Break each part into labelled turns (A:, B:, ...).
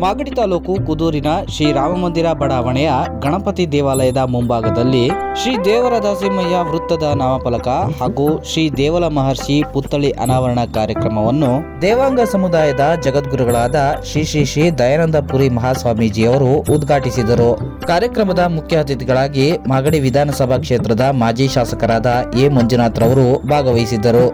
A: ಮಾಗಡಿ ತಾಲೂಕು ಕುದೂರಿನ ಶ್ರೀ ರಾಮಮಂದಿರ ಬಡಾವಣೆಯ ಗಣಪತಿ ದೇವಾಲಯದ ಮುಂಭಾಗದಲ್ಲಿ ಶ್ರೀ ದೇವರ ದಾಸಿಮಯ್ಯ ವೃತ್ತದ ನಾಮಫಲಕ ಹಾಗೂ ಶ್ರೀ ದೇವಲ ಮಹರ್ಷಿ ಪುತ್ಥಳಿ ಅನಾವರಣ ಕಾರ್ಯಕ್ರಮವನ್ನು ದೇವಾಂಗ ಸಮುದಾಯದ ಜಗದ್ಗುರುಗಳಾದ ಶ್ರೀ ಶ್ರೀ ಶ್ರೀ ದಯಾನಂದಪುರಿ ಮಹಾಸ್ವಾಮೀಜಿಯವರು ಉದ್ಘಾಟಿಸಿದರು. ಕಾರ್ಯಕ್ರಮದ ಮುಖ್ಯ ಅತಿಥಿಗಳಾಗಿ ಮಾಗಡಿ ವಿಧಾನಸಭಾ ಕ್ಷೇತ್ರದ ಮಾಜಿ ಶಾಸಕರಾದ ಎ ಮಂಜುನಾಥ್ ರವರು ಭಾಗವಹಿಸಿದ್ದರು.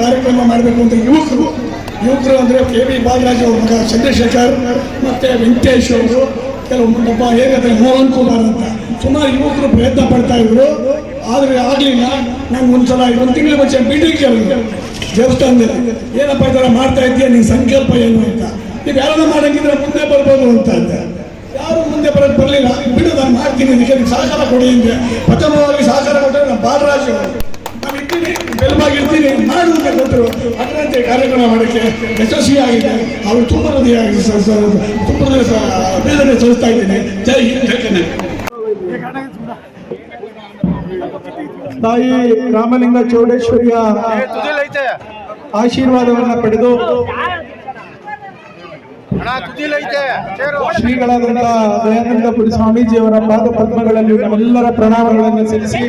B: ಕಾರ್ಯಕ್ರಮ ಮಾಡಬೇಕು ಅಂತ ಯುವಕರು ಯುವಕರು ಅಂದರೆ ಕೆ ವಿ ಬಾಲರಾಜ್ ಅವ್ರ ಮಗ ಚಂದ್ರಶೇಖರ್ ಮತ್ತು ವೆಂಕಟೇಶ್ ಅವರು, ಕೆಲವು ಒಬ್ಬ ಹೇಗಾದರೆ ಮೋಹನ್ ಕುಮಾರ್ ಅಂತ. ಸುಮಾರು ಯುವಕರು ಪ್ರಯತ್ನ ಪಡ್ತಾ ಇದ್ರು. ಆದರೆ ಆಗಲಿಲ್ಲ ನಂಗೆ ಒಂದ್ಸಲ ಒಂದು ತಿಂಗಳ ಮುಂಚೆ ಮೀಟಿಂಗ್ ಕೇಳಿದ್ರು. ದೇವಸ್ಥಾನದಲ್ಲಿ. ಏನಪ್ಪ ಈ ಥರ ಮಾಡ್ತಾ ಇದೆಯಾ ನಿನ್ನ ಸಂಕಲ್ಪ ಏನು ಅಂತ. ನೀವು ಯಾರನ್ನ ಮಾಡಂಗಿದ್ರೆ ಮುಂದೆ ಬರ್ಬೋದು ಅಂತ ಅಂದೆ. ಯಾರು ಮುಂದೆ ಬರೋದು ಬರಲಿಲ್ಲ. ಬಿಡು, ನಾನು ಮಾಡ್ತೀನಿ. ಇದಕ್ಕೆ ಸಹಕಾರ ಕೊಡಿ ಅಂದೆ. ಪ್ರಥಮವಾಗಿ ಸಹಕಾರ ಕೊಟ್ಟರೆ ನಮ್ಮ ಬಾಲರಾಜ್ ಅವರು. ಮಾಡುವುದಕ್ಕೆ ಕೊಟ್ಟರು. ಅದರಂತೆ ಕಾರ್ಯಕ್ರಮ ಮಾಡೋಕ್ಕೆ ಯಶಸ್ವಿಯಾಗಿದೆ ಅವರು ತುಂಬ ಸರ್ ತುಂಬ ಹೃದಯ ಅಭಿನಂದನೆ ಸಲ್ಲಿಸ್ತಾ ಇದ್ದೇನೆ. ಜೈ ಹಿಂದ್
C: ತಾಯಿ ರಾಮಲಿಂಗ ಚೌಡೇಶ್ವರಿಯ ಆಶೀರ್ವಾದವನ್ನ ಪಡೆದು ಶ್ರೀಗಳಾದಂತಹ ದಯಾನಂದಪುರಿ ಸ್ವಾಮೀಜಿಯವರ ಪಾದ ಪದ್ಮಗಳಲ್ಲಿ ನಮ್ಮೆಲ್ಲರ ಪ್ರಣಾಮಗಳನ್ನು ಸಲ್ಲಿಸಿ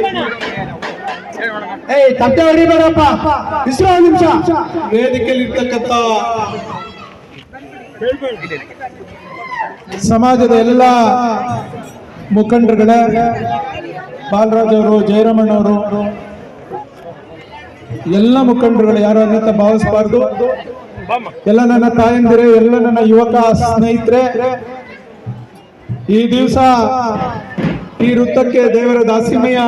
C: ಏಯ್ ಹೊಡಿಬೇಡಪ್ಪ ವಿಶ್ರಾಮ ನಿಮಿಷ. ವೇದಿಕೆಯಲ್ಲಿರ್ತಕ್ಕಂಥ ಸಮಾಜದ ಎಲ್ಲ ಮುಖಂಡರುಗಳ ಬಾಲರಾಜ್ ಅವರು ಜಯರಾಮಣ್ಣವರು ಎಲ್ಲ ಮುಖಂಡರುಗಳು ಯಾರು ಅಂತ ಭಾವಿಸಬಾರ್ದು. ಎಲ್ಲ ನನ್ನ ತಾಯಂದಿರೆ ಎಲ್ಲ ನನ್ನ ಯುವಕ ಸ್ನೇಹಿತರೆ ಈ ದಿವಸ ಈ ವೃತ್ತಕ್ಕೆ ದೇವರ ದಾಸಿಮಯ್ಯ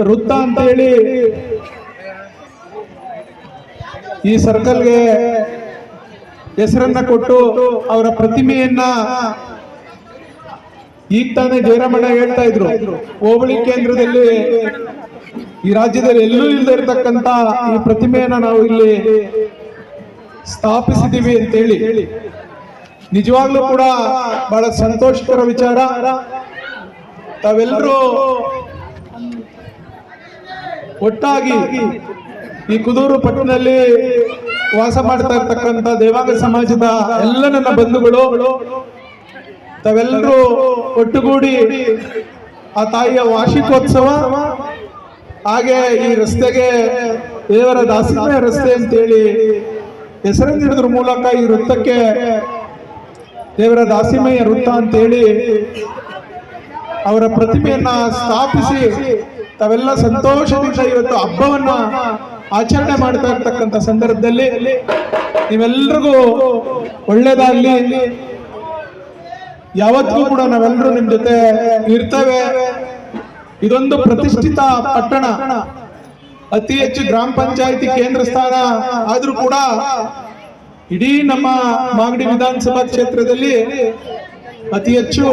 C: ವೃತ್ತ ಅಂತ ಹೇಳಿ ಈ ಸರ್ಕಲ್ಗೆ ಹೆಸರನ್ನ ಕೊಟ್ಟು ಅವರ ಪ್ರತಿಮೆಯನ್ನ ಈಗ ತಾನೇ ಜಯರಾಮಣ್ಣ ಹೇಳ್ತಾ ಇದ್ರು. ಹೋಬಳಿ ಕೇಂದ್ರದಲ್ಲಿ ಈ ರಾಜ್ಯದಲ್ಲಿ ಎಲ್ಲೂ ಇಲ್ಲದೆ ಇರತಕ್ಕಂತ ಈ ಪ್ರತಿಮೆಯನ್ನ ನಾವು ಇಲ್ಲಿ ಸ್ಥಾಪಿಸಿದೀವಿ ಅಂತೇಳಿ. ನಿಜವಾಗ್ಲೂ ಕೂಡ ಬಹಳ ಸಂತೋಷಕರ ವಿಚಾರ. ತಾವೆಲ್ಲರೂ ಒಟ್ಟಾಗಿ ಈ ಕುದೂರು ಪಟ್ಟಣದಲ್ಲಿ ವಾಸ ಮಾಡ್ತಾ ಇರ್ತಕ್ಕಂಥ ದೇವಾಂಗ ಸಮಾಜದ ಎಲ್ಲ ನನ್ನ ಬಂಧುಗಳು, ತಾವೆಲ್ಲರೂ ಒಟ್ಟುಗೂಡಿ ಆ ತಾಯಿಯ ವಾರ್ಷಿಕೋತ್ಸವ, ಹಾಗೆ ಈ ರಸ್ತೆಗೆ ದೇವರ ದಾಸಿಮಯ ರಸ್ತೆ ಅಂತೇಳಿ ಹೆಸರನ್ನಿಡಿದ್ರ ಮೂಲಕ ಈ ವೃತ್ತಕ್ಕೆ ದೇವರ ದಾಸಿಮಯ್ಯ ವೃತ್ತ ಅಂತೇಳಿ ಅವರ ಪ್ರತಿಮೆಯನ್ನ ಸ್ಥಾಪಿಸಿ ತಾವೆಲ್ಲ ಸಂತೋಷದಿಂದ ಇವತ್ತು ಹಬ್ಬವನ್ನ ಆಚರಣೆ ಮಾಡ್ತಾ ಇರ್ತಕ್ಕಂಥ ಸಂದರ್ಭದಲ್ಲಿ ನೀವೆಲ್ರಿಗೂ ಒಳ್ಳೇದಾಗ್ಲಿ ಯಾವತ್ತಿಗೂ ಕೂಡ ನಾವೆಲ್ಲರೂ ನಿಮ್ ಜೊತೆ ಇರ್ತೇವೆ. ಇದೊಂದು ಪ್ರತಿಷ್ಠಿತ ಪಟ್ಟಣ. ಅತಿ ಹೆಚ್ಚು ಗ್ರಾಮ ಪಂಚಾಯತಿ ಕೇಂದ್ರ ಸ್ಥಾನ ಆದ್ರೂ ಕೂಡ ಇಡೀ ನಮ್ಮ ಮಾಗಡಿ ವಿಧಾನಸಭಾ ಕ್ಷೇತ್ರದಲ್ಲಿ ಅತಿ ಹೆಚ್ಚು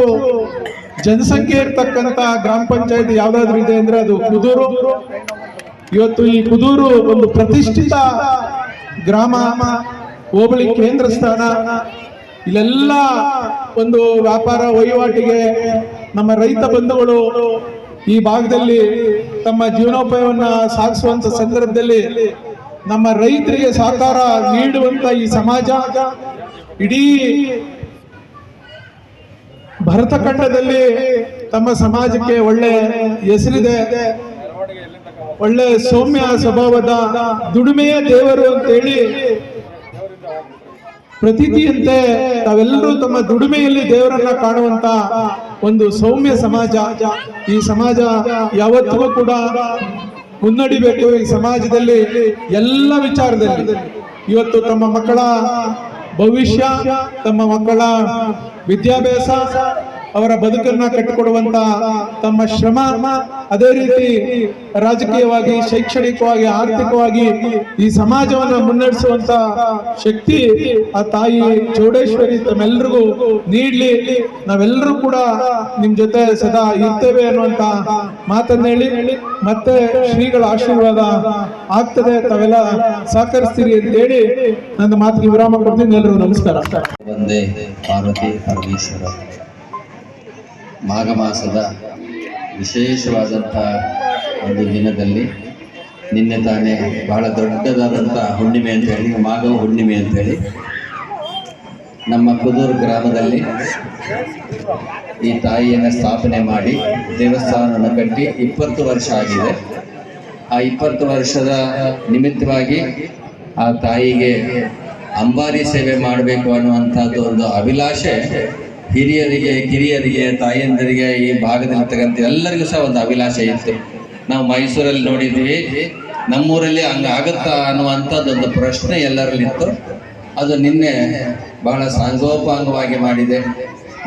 C: ಜನಸಂಖ್ಯೆ ಇರ್ತಕ್ಕಂತ ಗ್ರಾಮ ಪಂಚಾಯತ್ ಯಾವ್ದಾದ್ರು ಇದೆ ಅಂದ್ರೆ ಅದು ಕುದೂರು. ಇವತ್ತು ಈ ಕುದೂರು ಒಂದು ಪ್ರತಿಷ್ಠಿತ ಗ್ರಾಮ, ಹೋಬಳಿ ಕೇಂದ್ರ ಸ್ಥಾನ. ಇಲ್ಲೆಲ್ಲ ಒಂದು ವ್ಯಾಪಾರ ವಹಿವಾಟಿಗೆ ನಮ್ಮ ರೈತ ಬಂಧುಗಳು ಈ ಭಾಗದಲ್ಲಿ ತಮ್ಮ ಜೀವನೋಪಾಯವನ್ನ ಸಾಗಿಸುವಂತ ಸಂದರ್ಭದಲ್ಲಿ ನಮ್ಮ ರೈತರಿಗೆ ಸಹಕಾರ ನೀಡುವಂತ ಈ ಸಮಾಜ. ಇಡೀ ಭರತಖಂಡದಲ್ಲಿ ತಮ್ಮ ಸಮಾಜಕ್ಕೆ ಒಳ್ಳೆ ಹೆಸರಿದೆ. ಒಳ್ಳೆ ಸೌಮ್ಯ ಸ್ವಭಾವದ ದುಡಿಮೆಯ ದೇವರು ಅಂತೇಳಿ ಪ್ರತೀತಿಯಂತೆ ತಾವೆಲ್ಲರೂ ತಮ್ಮ ದುಡಿಮೆಯಲ್ಲಿ ದೇವರನ್ನ ಕಾಣುವಂತ ಒಂದು ಸೌಮ್ಯ ಸಮಾಜ. ಈ ಸಮಾಜ ಯಾವತ್ತೂ ಕೂಡ ಮುನ್ನಡಿಬೇಕು ಈ ಸಮಾಜದಲ್ಲಿ ಎಲ್ಲ ವಿಚಾರದಲ್ಲಿ. ಇವತ್ತು ತಮ್ಮ ಮಕ್ಕಳ ಭವಿಷ್ಯ ತಮ್ಮ ಮಕ್ಕಳ ವಿದ್ಯಾಭ್ಯಾಸ ಅವರ ಬದುಕನ್ನ ಕಟ್ಟಿಕೊಡುವಂತ ತಮ್ಮ ಶ್ರಮ. ಅದೇ ರೀತಿ ರಾಜಕೀಯವಾಗಿ, ಶೈಕ್ಷಣಿಕವಾಗಿ, ಆರ್ಥಿಕವಾಗಿ ಈ ಸಮಾಜವನ್ನ ಮುನ್ನಡೆಸುವಂತ ಶಕ್ತಿ ಆ ತಾಯಿ ಚೌಡೇಶ್ವರಿ ತಮ್ಮೆಲ್ರಿಗೂ ನೀಡ್ಲಿ. ನಾವೆಲ್ಲರೂ ಕೂಡ ನಿಮ್ ಜೊತೆ ಸದಾ ಇರ್ತೇವೆ ಅನ್ನುವಂತ ಮಾತನ್ನ ಹೇಳಿ. ಮತ್ತೆ ಶ್ರೀಗಳ ಆಶೀರ್ವಾದ ಆಗ್ತದೆ, ತಾವೆಲ್ಲ ಸಹಕರಿಸ್ತೀರಿ ಅಂತ ಹೇಳಿ ನನ್ನ ಮಾತಿಗೆ ವಿರಾಮ ಕೊಡ್ತೀನಿ. ಎಲ್ಲರೂ ನಮಸ್ಕಾರ.
D: ಪಾರ್ವತಿ ಪರಮೇಶ್ವರ. ಮಾಘ ಮಾಸದ ವಿಶೇಷವಾದಂಥ ಒಂದು ದಿನದಲ್ಲಿ ನಿನ್ನೆ ತಾನೇ ಬಹಳ ದೊಡ್ಡದಾದಂಥ ಹುಣ್ಣಿಮೆ ಅಂತ ಹೇಳಿ ಮಾಘ ಹುಣ್ಣಿಮೆ ಅಂತೇಳಿ ನಮ್ಮ ಕುದೂರು ಗ್ರಾಮದಲ್ಲಿ ಈ ತಾಯಿಯನ್ನು ಸ್ಥಾಪನೆ ಮಾಡಿ ದೇವಸ್ಥಾನವನ್ನು ಕಟ್ಟಿ ಇಪ್ಪತ್ತು ವರ್ಷ ಆಗಿದೆ. ಆ ಇಪ್ಪತ್ತು ವರ್ಷದ ನಿಮಿತ್ತವಾಗಿ ಆ ತಾಯಿಗೆ ಅಂಬಾರಿ ಸೇವೆ ಮಾಡಬೇಕು ಅನ್ನುವಂಥದ್ದು ಒಂದು ಅಭಿಲಾಷೆ ಹಿರಿಯರಿಗೆ, ಕಿರಿಯರಿಗೆ, ತಾಯಂದಿರಿಗೆ ಈ ಭಾಗದಲ್ಲಿರ್ತಕ್ಕಂಥ ಎಲ್ಲರಿಗೂ ಸಹ ಒಂದು ಅಭಿಲಾಷೆ ಇತ್ತು. ನಾವು ಮೈಸೂರಲ್ಲಿ ನೋಡಿದ್ವಿ. ನಮ್ಮೂರಲ್ಲಿ ಹಂಗ ಆಗುತ್ತಾ ಅನ್ನುವಂಥದ್ದೊಂದು ಪ್ರಶ್ನೆ ಎಲ್ಲರಲ್ಲಿತ್ತು ಅದು ನಿನ್ನೆ ಬಹಳ ಸಾಂಗೋಪಾಂಗವಾಗಿ ಮಾಡಿದೆ.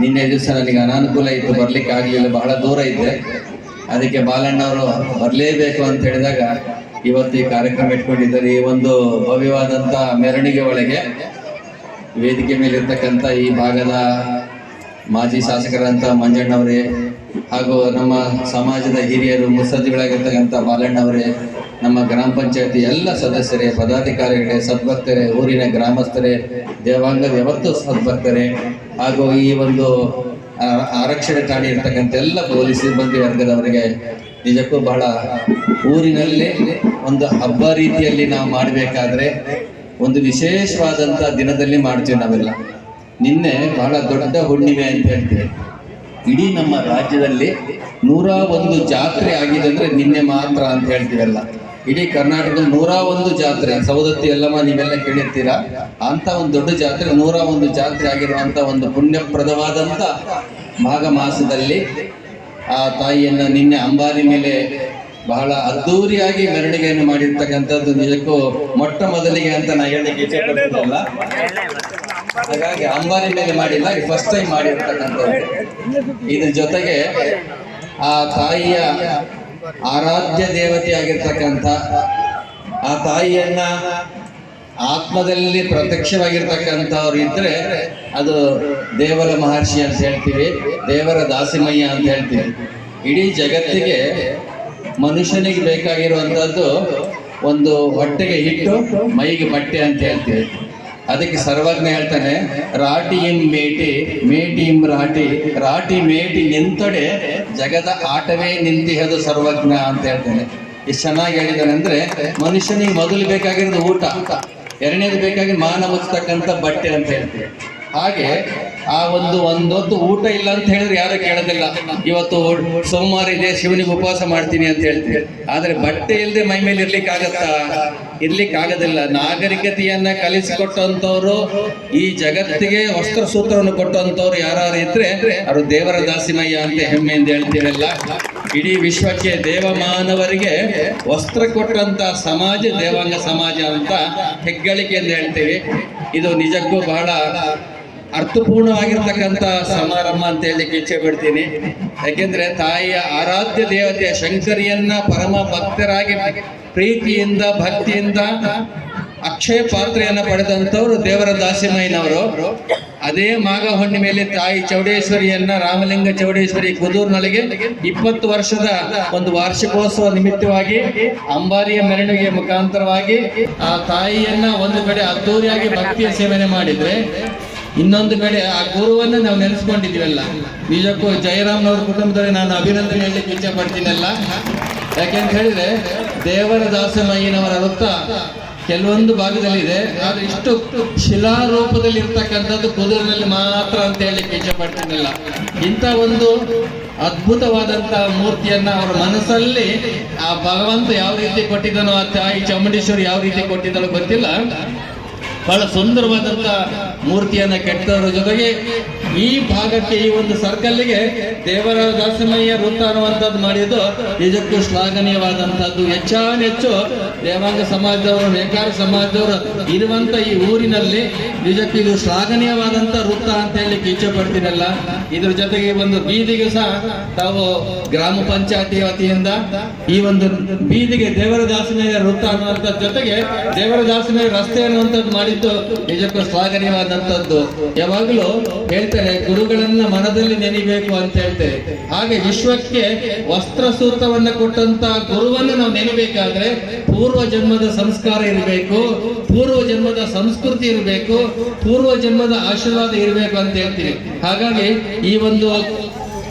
D: ನಿನ್ನೆ ದಿವಸ ನನಗೆ ಅನಾನುಕೂಲ ಇತ್ತು, ಬರ್ಲಿಕ್ಕೆ ಆಗಲಿಲ್ಲ, ಬಹಳ ದೂರ ಇದ್ದೆ. ಅದಕ್ಕೆ ಬಾಲಣ್ಣವರು ಬರಲೇಬೇಕು ಅಂತ ಹೇಳಿದಾಗ ಇವತ್ತು ಈ ಕಾರ್ಯಕ್ರಮ ಇಟ್ಕೊಂಡಿದ್ದಾರೆ. ಈ ಒಂದು ಭವ್ಯವಾದಂಥ ಮೆರವಣಿಗೆ ಒಳಗೆ ವೇದಿಕೆ ಮೇಲಿರ್ತಕ್ಕಂಥ ಈ ಭಾಗದ ಮಾಜಿ ಶಾಸಕರಂತ ಮಂಜಣ್ಣವರೇ ಹಾಗೂ ನಮ್ಮ ಸಮಾಜದ ಹಿರಿಯರು ಮುತ್ಸದ್ದಿಗಳಾಗಿರ್ತಕ್ಕಂಥ ಬಾಲಣ್ಣವರೇ, ನಮ್ಮ ಗ್ರಾಮ ಪಂಚಾಯತಿ ಎಲ್ಲ ಸದಸ್ಯರೇ, ಪದಾಧಿಕಾರಿಗಳೇ, ಸದ್ಭಕ್ತರೇ, ಊರಿನ ಗ್ರಾಮಸ್ಥರೇ, ದೇವಾಂಗದ ಯಾವತ್ತು ಸದ್ಭಕ್ತರೇ, ಹಾಗೂ ಈ ಒಂದು ಆರಕ್ಷಣೆ ಠಾಣೆ ಇರ್ತಕ್ಕಂಥ ಎಲ್ಲ ಪೊಲೀಸ್ ಸಿಬ್ಬಂದಿ ವರ್ಗದವರಿಗೆ ನಿಜಕ್ಕೂ ಬಹಳ ಊರಿನಲ್ಲಿ ಒಂದು ಹಬ್ಬ ರೀತಿಯಲ್ಲಿ ನಾವು ಮಾಡಬೇಕಾದ್ರೆ ಒಂದು ವಿಶೇಷವಾದಂಥ ದಿನದಲ್ಲಿ ಮಾಡ್ತೀವಿ ನಾವೆಲ್ಲ. ನಿನ್ನೆ ಬಹಳ ದೊಡ್ಡ ಹುಣ್ಣಿಮೆ ಅಂತ ಹೇಳ್ತೀವಿ ಇಡೀ ನಮ್ಮ ರಾಜ್ಯದಲ್ಲಿ ನೂರ ಒಂದು ಜಾತ್ರೆ ಆಗಿದೆ ಅಂದ್ರೆ ನಿನ್ನೆ ಮಾತ್ರ ಅಂತ ಹೇಳ್ತೀವಲ್ಲ ಇಡೀ ಕರ್ನಾಟಕದ ನೂರ ಒಂದು ಜಾತ್ರೆ ಸೌದತ್ತಿ ಎಲ್ಲಮ್ಮ ನೀವೆಲ್ಲ ಕೇಳಿರ್ತೀರಾ? ಅಂತ ಒಂದು ದೊಡ್ಡ ಜಾತ್ರೆ, ನೂರ ಒಂದು ಜಾತ್ರೆ ಆಗಿರುವಂತ ಒಂದು ಪುಣ್ಯಪ್ರದವಾದಂತ ಮಾಘ ಮಾಸದಲ್ಲಿ ಆ ತಾಯಿಯನ್ನ ನಿನ್ನೆ ಅಂಬಾರಿ ಮೇಲೆ ಬಹಳ ಅದ್ದೂರಿಯಾಗಿ ಮೆರವಣಿಗೆಯನ್ನು ಮಾಡಿರ್ತಕ್ಕಂಥದ್ದು ನಿಜಕ್ಕೂ ಮೊಟ್ಟ ಮೊದಲಿಗೆ ಅಂತ ನಾ ಹೇಳಲಿಕ್ಕೆ ಇಚ್ಛೆ ಪಡ್ತೀನಲ್ಲ ಹಾಗಾಗಿ ಅಂಬಾನಿ ಮೇಲೆ ಮಾಡಿಲ್ಲ ಫಸ್ಟ್ ಟೈಮ್ ಮಾಡಿರ್ತಕ್ಕಂಥದ್ದು. ಇದ್ರ ಜೊತೆಗೆ ಆ ತಾಯಿಯ ಆರಾಧ್ಯ ದೇವತೆ ಆಗಿರ್ತಕ್ಕಂಥ ಆ ತಾಯಿಯನ್ನ ಆತ್ಮದಲ್ಲಿ ಪ್ರತ್ಯಕ್ಷವಾಗಿರ್ತಕ್ಕಂಥವ್ರು ಇದ್ರೆ ಅದು ದೇವರ ಮಹರ್ಷಿ ಅಂತ ಹೇಳ್ತೀವಿ, ದೇವರ ದಾಸಿಮಯ್ಯ ಅಂತ ಹೇಳ್ತೀವಿ. ಇಡೀ ಜಗತ್ತಿಗೆ ಮನುಷ್ಯನಿಗೆ ಬೇಕಾಗಿರುವಂಥದ್ದು ಒಂದು ಹೊಟ್ಟೆಗೆ ಹಿಟ್ಟು, ಮೈಗೆ ಬಟ್ಟೆ ಅಂತ ಹೇಳ್ತೀವಿ. ಅದಕ್ಕೆ ಸರ್ವಜ್ಞ ಹೇಳ್ತಾನೆ ರಾಟೀನ್ ಮೇಟಿ, ಮೇಟಿಂ ರಾಟಿ ರಾಟಿ ಮೇಟಿ ನಿಂತೊಡೆ ಜಗದ ಆಟವೇ ನಿಂತಿಹದು ಸರ್ವಜ್ಞ ಅಂತ ಹೇಳ್ತಾನೆ. ಎಷ್ಟು ಚೆನ್ನಾಗಿ ಹೇಳಿದಾನೆ ಅಂದ್ರೆ, ಮನುಷ್ಯನಿಗೆ ಮೊದಲು ಬೇಕಾಗಿರೋದು ಊಟ, ಎರಡನೇದು ಬೇಕಾಗಿ ಮಾನ ಮುಚ್ಚತಕ್ಕಂಥ ಬಟ್ಟೆ ಅಂತ ಹೇಳ್ತೀವಿ. ಹಾಗೆ ಆ ಒಂದು ಒಂದೊತ್ತು ಊಟ ಇಲ್ಲ ಅಂತ ಹೇಳಿದ್ರೆ ಯಾರು ಕೇಳೋದಿಲ್ಲ. ಇವತ್ತು ಸೋಮವಾರ ಇದೆ, ಶಿವನಿಗೆ ಉಪವಾಸ ಮಾಡ್ತೀನಿ ಅಂತ ಹೇಳ್ತೀವಿ. ಆದ್ರೆ ಬಟ್ಟೆ ಇಲ್ಲದೆ ಮೈ ಮೇಲೆ ಇರ್ಲಿಕ್ಕೆ ಆಗತ್ತಾ ಇರ್ಲಿಕ್ಕೆ ಆಗೋದಿಲ್ಲ ನಾಗರಿಕತೆಯನ್ನ ಕಲಿಸಿಕೊಟ್ಟಂತವ್ರು ಈ ಜಗತ್ತಿಗೆ ವಸ್ತ್ರ ಸೂತ್ರವನ್ನು ಕೊಟ್ಟಂತವ್ರು ಯಾರು ಇದ್ರೆ ಅವರು ದೇವರ ದಾಸಿಮಯ್ಯ ಅಂತ ಹೆಮ್ಮೆ ಅಂತ ಹೇಳ್ತೀರಲ್ಲ. ಇಡೀ ವಿಶ್ವಕ್ಕೆ ದೇವಮಾನವರಿಗೆ ವಸ್ತ್ರ ಕೊಟ್ಟಂತ ಸಮಾಜ ದೇವಾಂಗ ಸಮಾಜ ಅಂತ ಹೆಗ್ಗಳಿಕೆ ಅಂತ ಹೇಳ್ತೀವಿ. ಇದು ನಿಜಕ್ಕೂ ಬಹಳ ಅರ್ಥಪೂರ್ಣವಾಗಿರ್ತಕ್ಕಂಥ ಸಮಾರಂಭ ಅಂತ ಹೇಳಲಿಕ್ಕೆ ಇಚ್ಛೆ ಪಡ್ತೀನಿ. ಯಾಕೆಂದ್ರೆ ತಾಯಿಯ ಆರಾಧ್ಯ ದೇವತೆಯ ಶಂಕರಿಯನ್ನ ಪರಮ ಭಕ್ತರಾಗಿ ಪ್ರೀತಿಯಿಂದ, ಭಕ್ತಿಯಿಂದ ಅಕ್ಷಯ ಪಾತ್ರೆಯನ್ನ ಪಡೆದಂಥವ್ರು ದೇವರ ದಾಸಿಮಯ್ಯನವರು ಅದೇ ಮಾಘ ಹುಣ್ಣಿಮೆಯಲ್ಲಿ ತಾಯಿ ಚೌಡೇಶ್ವರಿಯನ್ನ ರಾಮಲಿಂಗ ಚೌಡೇಶ್ವರಿ ಕುದೂರ್ನೊಳಗೆ ಇಪ್ಪತ್ತು ವರ್ಷದ ಒಂದು ವಾರ್ಷಿಕೋತ್ಸವ ನಿಮಿತ್ತವಾಗಿ ಅಂಬಾರಿಯ ಮೆರಣಿಗೆ ಮುಖಾಂತರವಾಗಿ ಆ ತಾಯಿಯನ್ನ ಒಂದು ಕಡೆ ಅದ್ದೂರಿಯಾಗಿ ಭಕ್ತಿಯ ಸೇವನೆ ಮಾಡಿದ್ರೆ ಇನ್ನೊಂದು ಕಡೆ ಆ ಗುರುವನ್ನ ನಾವು ನೆನೆಸ್ಕೊಂಡಿದ್ದೀವಲ್ಲ. ನಿಜಕ್ಕೂ ಜಯರಾಮ್ನವ್ರ ಕುಟುಂಬದಲ್ಲಿ ನಾನು ಅಭಿನಂದನೆ ಹೇಳಲಿಕ್ಕೆ ಇಚ್ಛೆ ಪಡ್ತೀನಲ್ಲ. ಯಾಕೆಂತ ಹೇಳಿದ್ರೆ, ದೇವರ ದಾಸಮಯ್ಯನವರ ವೃತ್ತ ಕೆಲವೊಂದು ಭಾಗದಲ್ಲಿದೆ. ಆದ್ರೆ ಇಷ್ಟು ಶಿಲಾರೂಪದಲ್ಲಿ ಇರ್ತಕ್ಕಂಥದ್ದು ಕುದುರಿನಲ್ಲಿ ಮಾತ್ರ ಅಂತ ಹೇಳಲಿಕ್ಕೆ ಇಚ್ಛೆ ಪಡ್ತೀನಲ್ಲ. ಇಂಥ ಒಂದು ಅದ್ಭುತವಾದಂತಹ ಮೂರ್ತಿಯನ್ನ ಅವರ ಮನಸ್ಸಲ್ಲಿ ಆ ಭಗವಂತ ಯಾವ ರೀತಿ ಕೊಟ್ಟಿದ್ದಾನೋ ಆ ತಾಯಿ ಚಾಮುಂಡೇಶ್ವರಿ ಯಾವ ರೀತಿ ಕೊಟ್ಟಿದ್ದಾನೋ ಗೊತ್ತಿಲ್ಲ. ಬಹಳ ಸುಂದರವಾದಂತ ಮೂರ್ತಿಯನ್ನ ಕೆಟ್ಟದರ ಜೊತೆಗೆ ಈ ಭಾಗಕ್ಕೆ ಈ ಒಂದು ಸರ್ಕಲ್ಗೆ ದೇವರ ದಾಸಮಯ್ಯ ವೃತ್ತ ಅನ್ನುವಂಥದ್ದು ಮಾಡಿದ್ದು. ನಿಜಕ್ಕೂ ಶ್ಲಾಘನೀಯವಾದಂತಹದ್ದು ಹೆಚ್ಚಾನೆಚ್ಚು ದೇವಾಂಗ ಸಮಾಜದವರು, ನೇಕಾರ ಸಮಾಜದವರು ಇರುವಂತ ಈ ಊರಿನಲ್ಲಿ ನಿಜಕ್ಕೂ ಇದು ಶ್ಲಾಘನೀಯವಾದಂತ ವೃತ್ತ ಅಂತ ಹೇಳಿ ಇಚ್ಛೆ ಪಡ್ತೀರಲ್ಲ. ಇದ್ರ ಜೊತೆಗೆ ಒಂದು ಬೀದಿಗೆ ಸಹ ತಾವು ಗ್ರಾಮ ಪಂಚಾಯತಿ ವತಿಯಿಂದ ಈ ಒಂದು ಬೀದಿಗೆ ದೇವರ ದಾಸಮಯ್ಯ ವೃತ್ತ ಅನ್ನುವಂಥದ್ದು ಜೊತೆಗೆ ದೇವರ ದಾಸಮಯ್ಯ ರಸ್ತೆ ಅನ್ನುವಂಥದ್ದು ಮಾಡಿದ್ದು ನಿಜಕ್ಕೂ ಶ್ಲಾಘನೀಯವಾದಂಥದ್ದು ಯಾವಾಗಲೂ ಹೇಳ್ತಾರೆ ಗುರುಗಳನ್ನ ಮನದಲ್ಲಿ ನೆನಿಬೇಕು ಅಂತ ಹೇಳ್ತಾರೆ ಹಾಗೆ ವಿಶ್ವಕ್ಕೆ ವಸ್ತ್ರ ಸೂತ್ರವನ್ನ ಕೊಟ್ಟಂತ ಗುರುವನ್ನು ನಾವು ನೆನಿಬೇಕಾದ್ರೆ ಪೂರ್ವ ಜನ್ಮದ ಸಂಸ್ಕಾರ ಇರಬೇಕು, ಪೂರ್ವ ಜನ್ಮದ ಸಂಸ್ಕೃತಿ ಇರಬೇಕು, ಪೂರ್ವ ಜನ್ಮದ ಆಶೀರ್ವಾದ ಇರಬೇಕು ಅಂತ ಹೇಳ್ತೀವಿ ಹಾಗಾಗಿ ಈ ಒಂದು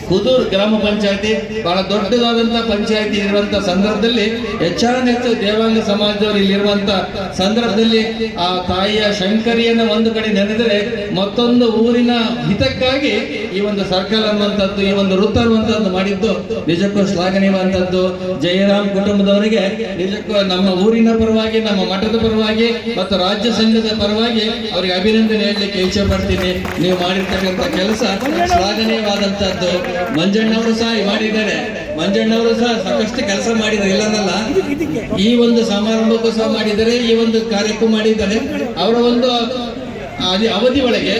D: ಕುದೂರ್ ಗ್ರಾಮ ಪಂಚಾಯತಿ ಬಹಳ ದೊಡ್ಡದಾದಂತಹ ಪಂಚಾಯತಿ ಇರುವಂತ ಸಂದರ್ಭದಲ್ಲಿ ಹೆಚ್ಚಾನೆಚ್ಚು ದೇವಾಂಗ ಸಮಾಜದವರು ಇಲ್ಲಿರುವಂತಹ ಸಂದರ್ಭದಲ್ಲಿ ಆ ತಾಯಿಯ ಶಂಕರಿಯನ್ನ ಒಂದು ಕಡೆ ನೆನೆದರೆ ಮತ್ತೊಂದು ಊರಿನ ಹಿತಕ್ಕಾಗಿ ಈ ಒಂದು ಸರ್ಕಲ್ ಅನ್ನುವಂಥದ್ದು, ಈ ಒಂದು ವೃತ್ತ ಅನ್ನುವಂಥದ್ದು ಮಾಡಿದ್ದು ನಿಜಕ್ಕೂ ಶ್ಲಾಘನೀಯವಂಥದ್ದು ಜಯರಾಮ್ ಕುಟುಂಬದವರಿಗೆ ನಿಜಕ್ಕೂ ನಮ್ಮ ಊರಿನ ಪರವಾಗಿ, ನಮ್ಮ ಮಠದ ಪರವಾಗಿ ಮತ್ತು ರಾಜ್ಯ ಸಂಘದ ಪರವಾಗಿ ಅವರಿಗೆ ಅಭಿನಂದನೆ ಹೇಳಲಿಕ್ಕೆ ಇಚ್ಛೆ ಪಡ್ತೀನಿ. ನೀವು ಮಾಡಿರ್ತಕ್ಕಂಥ ಕೆಲಸ ಶ್ಲಾಘನೀಯವಾದಂತಹದ್ದು ಮಂಜಣ್ಣವರು ಸಹ ಮಾಡಿದ್ದಾರೆ. ಮಂಜಣ್ಣವರು ಸಹ ಸಾಕಷ್ಟು ಕೆಲಸ ಮಾಡಿದ್ದಾರೆ. ಇಲ್ಲನಲ್ಲ? ಈ ಒಂದು ಸಮಾರಂಭಕ್ಕೂ ಸಹ ಮಾಡಿದ್ದಾರೆ, ಈ ಒಂದು ಕಾರ್ಯಕ್ಕೂ ಮಾಡಿದ್ದಾರೆ. ಅವರ ಒಂದು ಅವಧಿ ಒಳಗೆ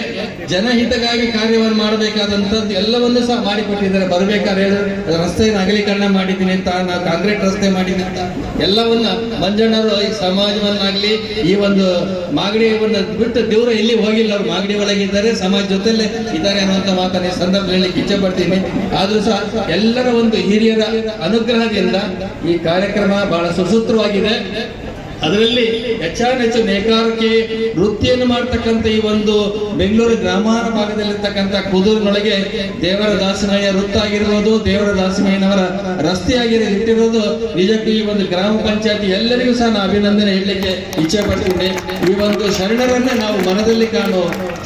D: ಜನಹಿತಗಾಗಿ ಕಾರ್ಯವನ್ನು ಮಾಡಬೇಕಾದಂತದ್ದು ಎಲ್ಲವನ್ನು ಸಹ ಮಾಡಿಕೊಟ್ಟಿದ್ದಾರೆ. ಬರಬೇಕಾದ್ರೆ ರಸ್ತೆ ಅಗಲೀಕರಣ ಮಾಡಿದ್ದೀನಿ ಅಂತ, ನಾ ಕಾಂಕ್ರೀಟ್ ರಸ್ತೆ ಮಾಡಿದ್ದೀನಿ ಅಂತ. ಎಲ್ಲವನ್ನ ಮಂಜಣ್ಣರು ಈ ಸಮಾಜವನ್ನಾಗ್ಲಿ, ಈ ಒಂದು ಮಾಗಡಿಯನ್ನ ಬಿಟ್ಟು ದೇವರು ಎಲ್ಲಿ ಹೋಗಿಲ್ಲ ಅವ್ರು. ಮಾಗಡಿ ಒಳಗಿದ್ದಾರೆ, ಸಮಾಜ ಜೊತೆಲೆ ಇದ್ದಾರೆ ಅನ್ನುವಂತ ಮಾತನ್ನ ಈ ಸಂದರ್ಭದಲ್ಲಿ ಇಚ್ಛೆ ಪಡ್ತೀನಿ ಆದ್ರೂ ಸಹ ಎಲ್ಲರ ಒಂದು ಹಿರಿಯರ ಅನುಗ್ರಹದಿಂದ ಈ ಕಾರ್ಯಕ್ರಮ ಬಹಳ ಸುಸೂತ್ರವಾಗಿದೆ. ಅದರಲ್ಲಿ ಹೆಚ್ಚಾನೆಚ್ಚು ನೇಕಾರಕ್ಕೆ ವೃತ್ತಿಯನ್ನು ಮಾಡ್ತಕ್ಕಂಥ ಈ ಒಂದು ಬೆಂಗಳೂರು ಗ್ರಾಮಾಂತರ ಭಾಗದಲ್ಲಿರ್ತಕ್ಕಂಥ ಕುದೂರಿನೊಳಗೆ ದೇವರ ದಾಸನಯ್ಯ ವೃತ್ತ ಆಗಿರ್ಬೋದು, ದೇವರ ದಾಸನಯ್ಯನವರ ರಸ್ತೆ ನಿಜಕ್ಕೂ ಈ ಒಂದು ಗ್ರಾಮ ಪಂಚಾಯತಿ ಎಲ್ಲರಿಗೂ ಸಹ ನಾನು ಅಭಿನಂದನೆ ಹೇಳಲಿಕ್ಕೆ ಇಚ್ಛೆ ಪಡ್ತೀನಿ. ಈ ಒಂದು ಶರಣರನ್ನ ನಾವು ಮನದಲ್ಲಿ ಕಾಣು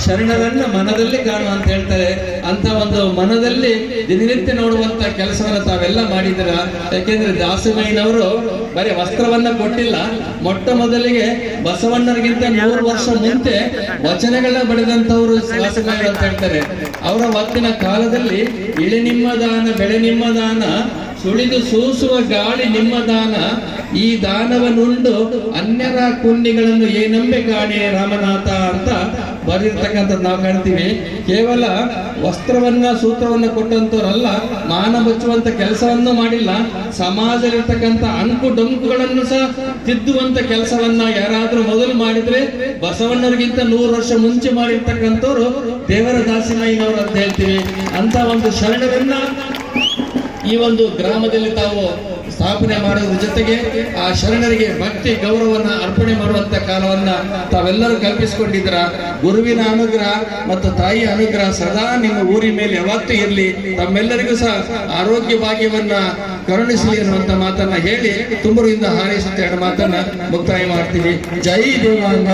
D: ಶರಣರನ್ನ ಮನದಲ್ಲಿ ಕಾಣು ಅಂತ ಹೇಳ್ತಾರೆ. ಅಂತ ಒಂದು ಮನದಲ್ಲಿ ದಿನನಿತ್ಯ ನೋಡುವಂತ ಕೆಲಸವನ್ನ ತಾವೆಲ್ಲ ಮಾಡಿದ್ರ ಯಾಕೆಂದ್ರೆ ದಾಸಮಯ್ಯನವರು ಬರೀ ವಸ್ತ್ರವನ್ನ ಕೊಟ್ಟಿಲ್ಲ. ಮೊಟ್ಟ ಮೊದಲಿಗೆ ಬಸವಣ್ಣರಿಗಿಂತ ನೂರು ವರ್ಷ ಮುಂಚೆ ವಚನಗಳನ್ನ ಬರೆದಂತವರು ದಾಸಮಯ್ಯರು ಅಂತ ಹೇಳ್ತಾರೆ. ಅವರ ಒತ್ತಿನ ಕಾಲದಲ್ಲಿ ಇಳೆ ನಿಮ್ಮದಾನ ಬೆಳೆ ನಿಮ್ಮ ದಾನ ಸುಳಿದು ಸೂಸುವ ಗಾಳಿ ನಿಮ್ಮ ದಾನ. ಈ ದಾನವನ್ನುಂಡು ಅನ್ಯರ ಕುನ್ನಿಗಳನ್ನು ಏನಂಬೆ ಕಾಣೆ ರಾಮನಾಥ ಅಂತ ಬರೆದಿರ್ತಕ್ಕಂಥ ನಾವು ಕಾಣ್ತೀವಿ. ಕೇವಲ ವಸ್ತ್ರವನ್ನ, ಸೂತ್ರವನ್ನ ಕೊಟ್ಟಂತವರಲ್ಲ ಮಾನ ಮುಚ್ಚುವಂತ ಕೆಲಸವನ್ನು ಮಾಡಿಲ್ಲ. ಸಮಾಜದಲ್ಲಿರ್ತಕ್ಕಂಥ ಅಂಕು ಡೊಂಕುಗಳನ್ನು ಸಹ ತಿದ್ದುವಂತ ಕೆಲಸವನ್ನ ಯಾರಾದ್ರೂ ಮೊದಲು ಮಾಡಿದ್ರೆ ಬಸವಣ್ಣರಿಗಿಂತ ನೂರು ವರ್ಷ ಮುಂಚೆ ಮಾಡಿರ್ತಕ್ಕಂಥವ್ರು ದೇವರ ದಾಸಿಮಯ್ಯನವರು ಅಂತ ಹೇಳ್ತೀವಿ. ಅಂತ ಒಂದು ಶರಣರನ್ನ ಈ ಒಂದು ಗ್ರಾಮದಲ್ಲಿ ತಾವು ಸ್ಥಾಪನೆ ಮಾಡೋದ್ರ ಜೊತೆಗೆ ಆ ಶರಣರಿಗೆ ಭಕ್ತಿ, ಗೌರವವನ್ನು ಅರ್ಪಣೆ ಮಾಡುವಂತ ಕಾಲವನ್ನ ತಾವೆಲ್ಲರೂ ಕಲ್ಪಿಸಿಕೊಂಡಿದ್ರ ಗುರುವಿನ ಅನುಗ್ರಹ ಮತ್ತು ತಾಯಿಯ ಅನುಗ್ರಹ ಸದಾ ನಿಮ್ಮ ಊರಿನ ಮೇಲೆ ಯಾವತ್ತೂ ಇರಲಿ. ತಮ್ಮೆಲ್ಲರಿಗೂ ಸಹ ಆರೋಗ್ಯ ಭಾಗ್ಯವನ್ನ ಕರುಣಿಸಲಿ ಅನ್ನುವಂತ ಮಾತನ್ನ ಹೇಳಿ ತುಂಬರಿಂದ ಹಾರೈಸುತ್ತೆ ಮಾತನ್ನ ಮುಕ್ತಾಯ ಮಾಡ್ತೀವಿ ಜೈ ದೇವಾಂಗ